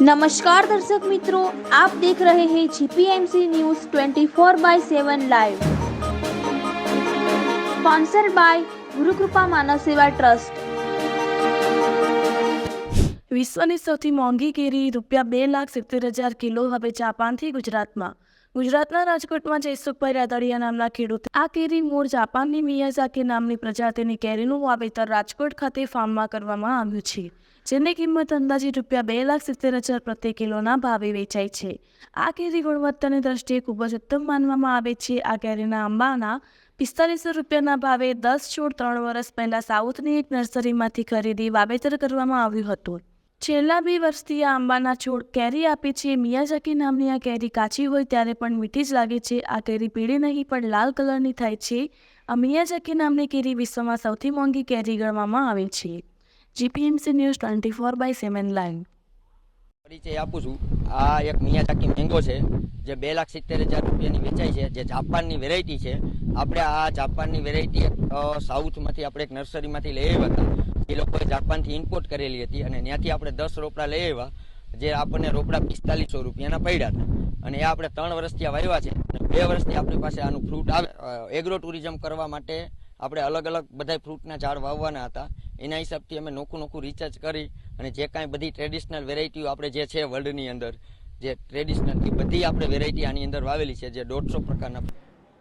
નમસ્કાર દર્શક મિત્રો, આપ દેખ રહે હે GPMC news 24 by seven live. Sponsor by Gurukrupa Manav Seva trust. વિશ્વની સૌથી મોંઘી કેરી રૂપિયા બે લાખ સિત્તેર હજાર કિલો હવે જાપાનથી ગુજરાતમાં. ગુજરાતના રાજકોટમાં જયસુખભાઈ રાદડિયા નામના ખેડૂત આ કેરી મૂળ જાપાનની મિયાઝાકી નામની પ્રજાતિની કેરીનું વાવેતર રાજકોટ ખાતે ફાર્મમાં કરવામાં આવ્યું છે, જેની કિંમત અંદાજે રૂપિયા બે લાખ સિત્તેર હજાર પ્રતિ કિલોના ભાવે વેચાય છે. આ કેરી ગુણવત્તાની દ્રષ્ટિએ ખૂબ જ ઉત્તમ માનવામાં આવે છે. આ કેરીના આંબાના પિસ્તાલીસો રૂપિયાના ભાવે દસ છોડ ત્રણ વર્ષ પહેલાં સાઉથની એક નર્સરીમાંથી ખરીદી વાવેતર કરવામાં આવ્યું હતું. છેલ્લા બે વર્ષથી આ આંબાના છોડ કેરી આપે છે. મિયાઝાકી નામની આ કેરી કાચી હોય ત્યારે પણ મીઠી જ લાગે છે. આ કેરી પીળી નહીં, પણ લાલ કલરની થાય છે. આ મિયાઝાકી નામની કેરી વિશ્વમાં સૌથી મોંઘી કેરી ગણવામાં આવે છે. GPMC news twenty four by seven line પરિચય આપું છું. આ એક મિયાઝાકી મેંગો છે, જે બે લાખ સિત્તેર હજાર રૂપિયાની વેચાય છે. જે જાપાનની વેરાયટી છે. આપણે આ જાપાનની વેરાયટી સાઉથમાંથી આપણે એક નર્સરીમાંથી લઈ આવ્યા હતા. એ લોકોએ જાપાનથી ઇમ્પોર્ટ કરેલી હતી અને ત્યાંથી આપણે દસ રોપડા લઈ આવ્યા, જે આપણને રોપડા પિસ્તાલીસો રૂપિયાના પડ્યા હતા. અને એ આપણે ત્રણ વર્ષથી વાવ્યા છે. બે વર્ષથી આપણી પાસે આનું ફ્રૂટ આવે એગ્રો ટુરિઝમ કરવા માટે આપણે અલગ અલગ બધા ફ્રૂટના ઝાડ વાવવાના હતા. એના હિસાબથી અમે નોખું નોખું રિસર્ચ કરી અને જે કાંઈ બધી ટ્રેડિશનલ વેરાયટીઓ આપણે જે છે વર્લ્ડની અંદર, જે ટ્રેડિશનલ બધી આપણે વેરાયટી આની અંદર વાવેલી છે, જે દોઢસો પ્રકારના